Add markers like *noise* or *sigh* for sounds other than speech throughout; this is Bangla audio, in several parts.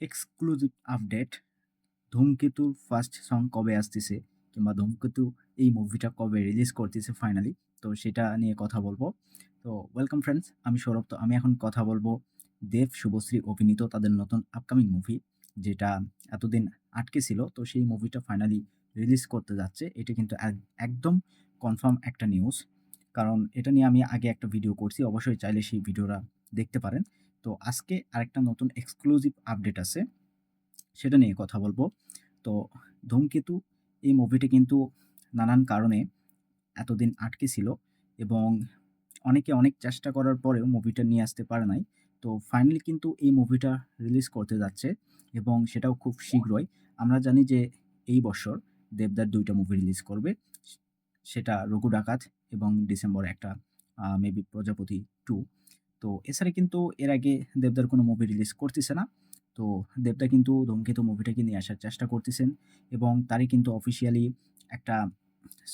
এক্সক্লুসিভ আপডেট ধূমকেতুর ফার্স্ট সং কবে আসতেছে কিংবা ধূমকেতু এই মুভিটা কবে রিলিজ করতেছে ফাইনালি তো সেটা নিয়ে কথা বলব। তো ওয়েলকাম ফ্রেন্ডস আমি সৌরভ। তো আমি এখন কথা বলব দেব, শুভশ্রী, অভিনীত তাদের নতুন আপকামিং মুভি যেটা এতদিন আটকে ছিল। তো সেই মুভিটা ফাইনালি রিলিজ করতে যাচ্ছে। এটা কিন্তু এক- একদম কনফার্ম একটা নিউজ কারণ এটা নিয়ে আমি আগে একটা ভিডিও করছি। অবশ্যই চাইলে সেই ভিডিওটা দেখতে পারেন। তো আজকে আরেকটা নতুন এক্সক্লুসিভ আপডেট আছে। সেটা নিয়ে কথা বলব। তো ধূমকেতু এই মুভিটি কিন্তু নানান কারণে এতদিন আটকে ছিল এবং অনেকে অনেক চেষ্টা করার পরেও মুভিটা নিয়ে আসতে পারে নাই। তো ফাইনালি কিন্তু এই মুভিটা রিলিজ করতে যাচ্ছে এবং সেটাও খুব শীঘ্রই। আমরা জানি যে এই বছর দেবদার দুইটা মুভি রিলিজ করবে। সেটা রঘু ডাকাত এবং ডিসেম্বরে একটা মেবি প্রজাপতি টু তো এছাড়া কিন্তু এর আগে দেবদার কোনো মুভি রিলিজ করতেছে না। তো দেবদা কিন্তু ধূমকেতু মুভিটাকে নিয়ে আসার চেষ্টা করতেছেন এবং তারই কিন্তু অফিসিয়ালি একটা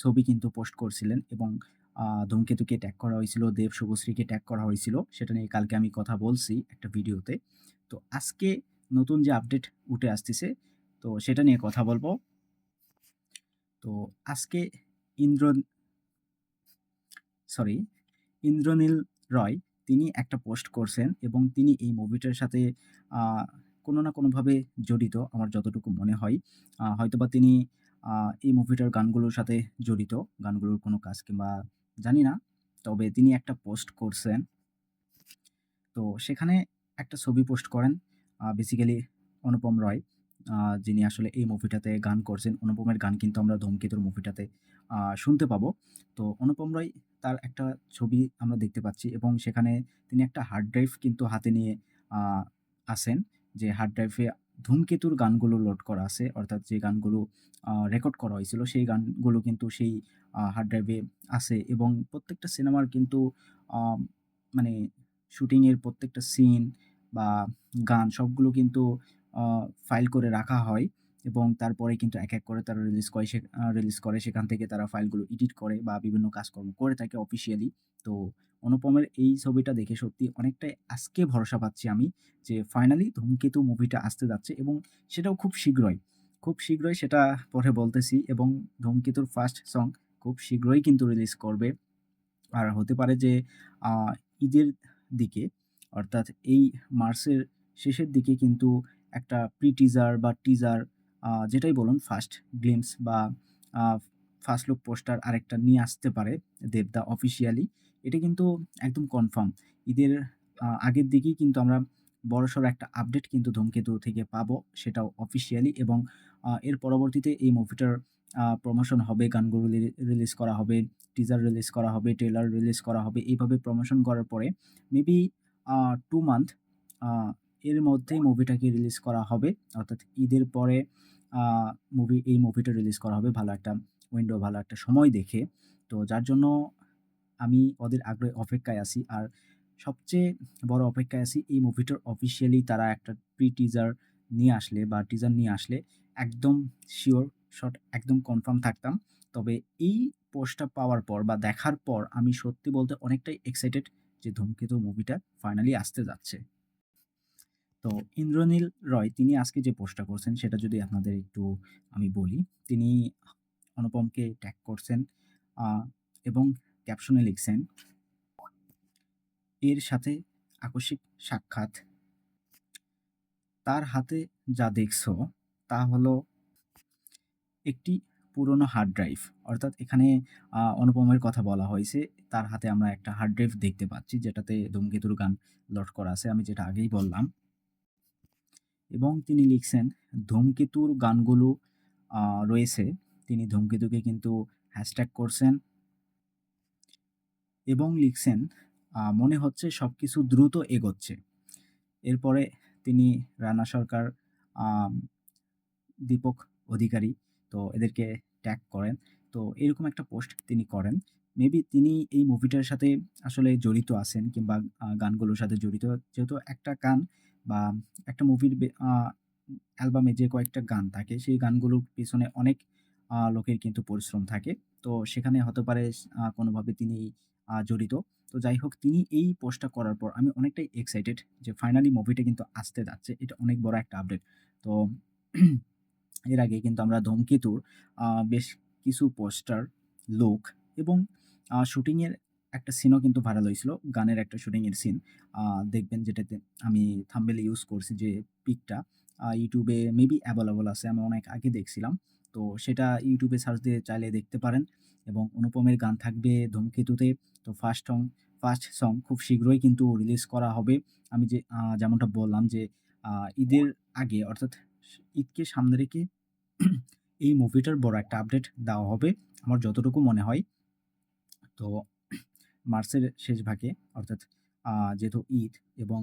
ছবি কিন্তু পোস্ট করছিলেন এবং ধূমকেতুকে ট্যাগ করা হয়েছিল, দেব শুভশ্রীকে ট্যাগ করা হয়েছিল, সেটা নিয়ে কালকে আমি কথা বলছি একটা ভিডিওতে। তো আজকে নতুন যে আপডেট উঠে আসতেছে, তো সেটা নিয়ে কথা বলব। তো আজকে ইন্দ্র সরি ইন্দ্রনীল রয় তিনি একটা পোস্ট করছেন এবং তিনি এই মুভিটার সাথে কোনো না কোনোভাবে জড়িত, আমার যতটুকু মনে হয়। হয়তোবা তিনি এই মুভিটার গানগুলোর সাথে জড়িত, গানগুলোর কোনো কাজ কিংবা জানি না, তবে তিনি একটা পোস্ট করছেন। তো সেখানে একটা ছবি পোস্ট করেন বেসিক্যালি অনুপম রয়। যিনি আসলে এই মুভিটাতে গান করছেন, অনুপমের গান কিন্তু আমরা ধূমকেতুর মুভিটাতে শুনতে পাবো। তো অনুপম রায় তার একটা ছবি আমরা দেখতে পাচ্ছি এবং সেখানে তিনি একটা হার্ড ড্রাইভ কিন্তু হাতে নিয়ে আসেন যে হার্ড ড্রাইভে ধূমকেতুর গানগুলো লোড করা আছে, অর্থাৎ যে গানগুলো রেকর্ড করা হয়েছিল সেই গানগুলো কিন্তু সেই হার্ড ড্রাইভে আছে এবং প্রত্যেকটা সিনেমার কিন্তু মানে শুটিংয়ের প্রত্যেকটা সিন বা গান সবগুলো কিন্তু ফাইল করে রাখা হয় এবং তারপরে কিন্তু এক এক করে তারা রিলিজ করে সে রিলিজ করে। সেখান থেকে তারা ফাইলগুলো এডিট করে বা বিভিন্ন কাজকর্ম করে থাকে অফিসিয়ালি তো অনুপমের এই ছবিটা দেখে সত্যি অনেকটাই আজকে ভরসা পাচ্ছি আমি যে ফাইনালি ধূমকেতু মুভিটা আসতে যাচ্ছে এবং সেটাও খুব শীঘ্রই। খুব শীঘ্রই সেটা পরে বলতেছি এবং ধূমকেতুর ফার্স্ট সং খুব শীঘ্রই কিন্তু রিলিজ করবে। আর হতে পারে যে ঈদের দিকে অর্থাৎ এই মার্চের শেষের দিকে কিন্তু একটা প্রি টিজার বা টিজার যেটাই বলুন ফার্স্ট গ্লিমস বা ফার্স্ট লুক পোস্টার আরেকটা নিয়ে আসতে পারে দেবদা অফিসিয়ালি এটা কিন্তু একদম কনফার্ম ঈদের আগের দিকেই কিন্তু আমরা বড়সড় একটা আপডেট কিন্তু ধূমকেতু থেকে পাবো সেটাও অফিসিয়ালি এবং এর পরবর্তীতে এই মুভিটার প্রমোশন হবে গানগুলো রিলিজ করা হবে টিজার রিলিজ করা হবে ট্রেলার রিলিজ করা হবে, এইভাবে প্রমোশন করার পরে মেবি টু মান্থ এর মধ্যেই মুভিটাকে রিলিজ করা হবে। অর্থাৎ ঈদের পরে মুভি এই মুভিটা রিলিজ করা হবে ভালো একটা উইন্ডো ভালো একটা সময় দেখে। তো যার জন্য আমি ওদের আগ্রহে অপেক্ষায় আছি। আর সবচেয়ে বড় অপেক্ষায় আছি, এই মুভিটার অফিসিয়ালি তারা একটা প্রি টিজার নিয়ে আসলে বা টিজার নিয়ে আসলে একদম শিওর শট একদম কনফার্ম থাকতাম। তবে এই পোস্টটা পাওয়ার পর বা দেখার পর আমি সত্যি বলতে অনেকটাই এক্সাইটেড যে ধূমকেতু মুভিটা ফাইনালি আসতে যাচ্ছে। তো ইন্দ্রনীল রয়, তিনি আজকে যে পোস্টটা করছেন, সেটা যদি আপনাদের একটু আমি বলি, তিনি অনুপমকে ট্যাগ করছেন এবং ক্যাপশনে লিখছেন, এর সাথে আকস্মিক সাক্ষাৎ। তার হাতে যা দেখছ, তা হলো একটি পুরনো হার্ড ড্রাইভ অর্থাৎ এখানে অনুপমের কথা বলা হয়েছে, তার হাতে আমরা একটা হার্ড ড্রাইভ দেখতে পাচ্ছি, যেটাতে ধূমকেতুর গান লট করা আছে। আমি যেটা আগেই বললাম এবং তিনি লিখছেন, ধূমকেতুর গানগুলো রয়েছে। তিনি ধূমকেতুকে কিন্তু হ্যাশট্যাগ করছেন এবং লিখছেন মনে হচ্ছে সব কিছু দ্রুত এগোচ্ছে। এরপরে তিনি রানা সরকার দীপক অধিকারী, তো এদেরকে ট্যাগ করেন। তো এরকম একটা পোস্ট তিনি করেন। মেবি তিনি এই মুভিটার সাথে আসলে জড়িত আছেন কিংবা গানগুলোর সাথে জড়িত। যেহেতু একটা গান বা একটা মুভির অ্যালবামে যে কয়েকটা গান থাকে সেই গানগুলোর পিছনে অনেক লোকের কিন্তু পরিশ্রম থাকে তো সেখানে হতে পারে কোনোভাবে তিনি জড়িত তো যাই হোক তিনি এই পোস্টটা করার পর আমি অনেকটাই এক্সাইটেড যে ফাইনালি মুভিটা কিন্তু আসতে যাচ্ছে। এটা অনেক বড় একটা আপডেট। তো *clears throat* এর আগে কিন্তু আমরা 'ধূমকেতুর' বেশ কিছু পোস্টার, লুক এবং শুটিংয়ের একটা সিনও কিন্তু ভাইরাল হইছিল। গানের একটা শুটিংয়ের সিন। দেখবেন যেটাতে আমি থাম্বনেল ইউজ করছি যে পিকটা ইউটিউবে মেবি অ্যাভেলেবল আছে। আমি অনেক আগে দেখছিলাম। তো সেটা ইউটিউবে সার্চ দিয়ে চাইলে দেখতে পারেন এবং অনুপমের গান থাকবে 'ধূমকেতুতে'। তো ফার্স্ট সং ফার্স্ট সং খুব শীঘ্রই কিন্তু রিলিজ করা হবে। আমি যে যেমনটা বললাম যে ঈদের আগে, অর্থাৎ ঈদকে সামনে রেখে এই মুভিটার বড় একটা আপডেট দেওয়া হবে। আমার যতটুকু মনে হয়। তো মার্চের শেষ ভাগে অর্থাৎ যেহেতু ঈদ এবং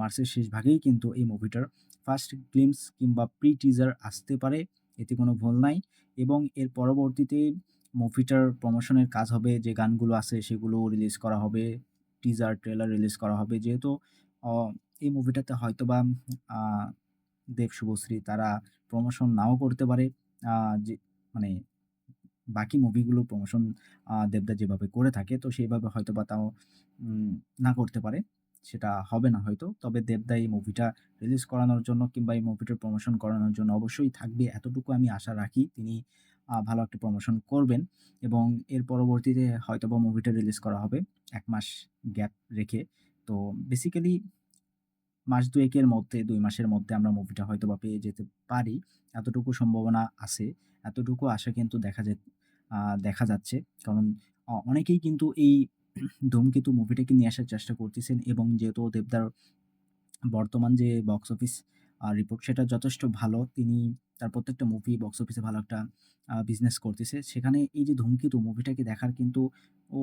মার্চের শেষ ভাগেই কিন্তু এই মুভিটার ফার্স্ট গ্লিম্পস কিংবা প্রি টিজার আসতে পারে। এতে কোনো ভুল নাই এবং এর পরবর্তীতে মুভিটার প্রমোশনের কাজ হবে। যে গানগুলো আছে সেগুলো রিলিজ করা হবে। টিজার, ট্রেলার রিলিজ করা হবে। যেহেতু এই মুভিটাতে হয়তোবা আ দেব, শুভশ্রী তারা প্রমোশন নাও করতে পারে। যে মানে বাকি মুভিগুলো প্রমোশন দেবদা যেভাবে করে থাকে, তো সেইভাবে হয়তো বা তাও না করতে পারে। সেটা হবে না হয়তো। তবে দেবদা এই মুভিটা রিলিজ করানোর জন্য কিংবা এই মুভিটার প্রমোশন করানোর জন্য অবশ্যই থাকবে এতটুকু আমি আশা রাখি। তিনি ভালো একটা প্রমোশন করবেন এবং এর পরবর্তীতে হয়তোবা মুভিটা রিলিজ করা হবে এক মাস গ্যাপ রেখে। তো বেসিক্যালি মাস ২ একের মধ্যে, দুই মাসের মধ্যে আমরা মুভিটা হয়তো বা পেয়ে যেতে পারি। এতটুকু সম্ভাবনা আছে। এতটুকু আশা কিন্তু দেখা দেখা যাচ্ছে। কারণ অনেকেই কিন্তু এই 'ধূমকেতু' মুভিটাকে নিয়ে আসার চেষ্টা করতেছেন এবং যেহেতু দেবদার বর্তমান যে বক্স অফিস রিপোর্ট সেটা যথেষ্ট ভালো। তিনি তার প্রত্যেকটা মুভি বক্স অফিসে ভালো একটা বিজনেস করতেছে। সেখানে এই যে 'ধূমকেতু' মুভিটাকে দেখার কিন্তু ও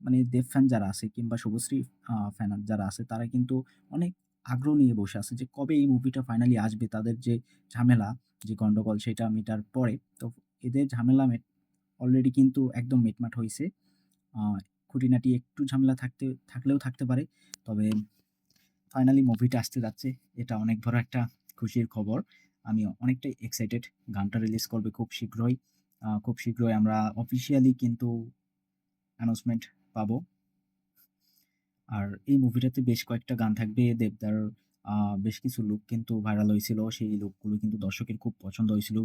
মানে দেব ফ্যান যারা আছে কিংবা শুভশ্রী ফ্যান যারা আছে তারা কিন্তু অনেক আগ্রহ নিয়ে বসে আছে যে কবে এই মুভিটা ফাইনালি আসবে। তাদের যে ঝামেলা, যে গন্ডগোল সেটা মিটার পরে। তো এদের ঝামেলা অলরেডি কিন্তু একদম মিটমাট হয়েছে খুঁটিনাটি একটু ঝামেলা থাকতে, থাকলেও থাকতে পারে। তবে ফাইনালি মুভিটা আসতে যাচ্ছে। এটা অনেক বড় একটা খুশির খবর। আমি অনেকটাই এক্সাইটেড। গানটা রিলিজ করবে খুব শীঘ্রই। খুব শীঘ্রই আমরা অফিসিয়ালি কিন্তু অ্যানাউন্সমেন্ট পাবো। আর এই মুভিটাতে বেশ কয়েকটা গান থাকবে। দেবদার বেশ কিছু লুক কিন্তু ভাইরাল হয়েছিল, সেই লুকগুলো কিন্তু দর্শকের খুব পছন্দ হয়েছিল।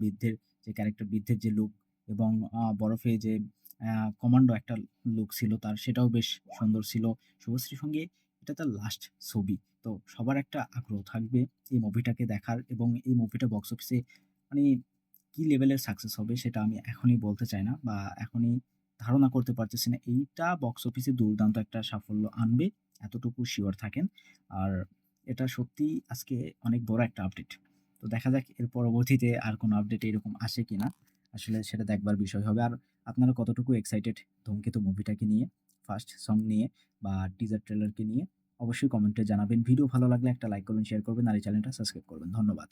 বৃদ্ধের যে ক্যারেক্টার বৃদ্ধের যে লুক এবং বরফে যে কমান্ডো একটা লুক ছিল তার, সেটাও বেশ সুন্দর ছিল। শুভশ্রীর সঙ্গে এটা তার লাস্ট ছবি। তো সবার একটা আগ্রহ থাকবে এই মুভিটাকে দেখার এবং এই মুভিটা বক্স অফিসে মানে কী লেভেলের সাকসেস হবে সেটা আমি এখনই বলতে চাই না বা এখনই ধারণা করতে পারতেছি না। এইটা বক্স অফিসে দুর্দান্ত একটা সাফল্য আনবে, এতটুকু শিওর থাকেন। আর এটা সত্যিই আজকে অনেক বড় একটা আপডেট। তো দেখা যাক এর পরবর্তীতে আর কোনো আপডেট এরকম আসে কিনা। আসলে সেটা দেখবার বিষয় হবে। আর আপনারা কতটুকু এক্সাইটেড 'ধূমকেতু' মুভিটাকে নিয়ে, ফার্স্ট সং নিয়ে বা টিজার ট্রেলারকে নিয়ে অবশ্যই কমেন্টে জানাবেন। ভিডিও ভালো লাগলে একটা লাইক করবেন, শেয়ার করবেন আর এই চ্যানেলটা সাবস্ক্রাইব করবেন। ধন্যবাদ।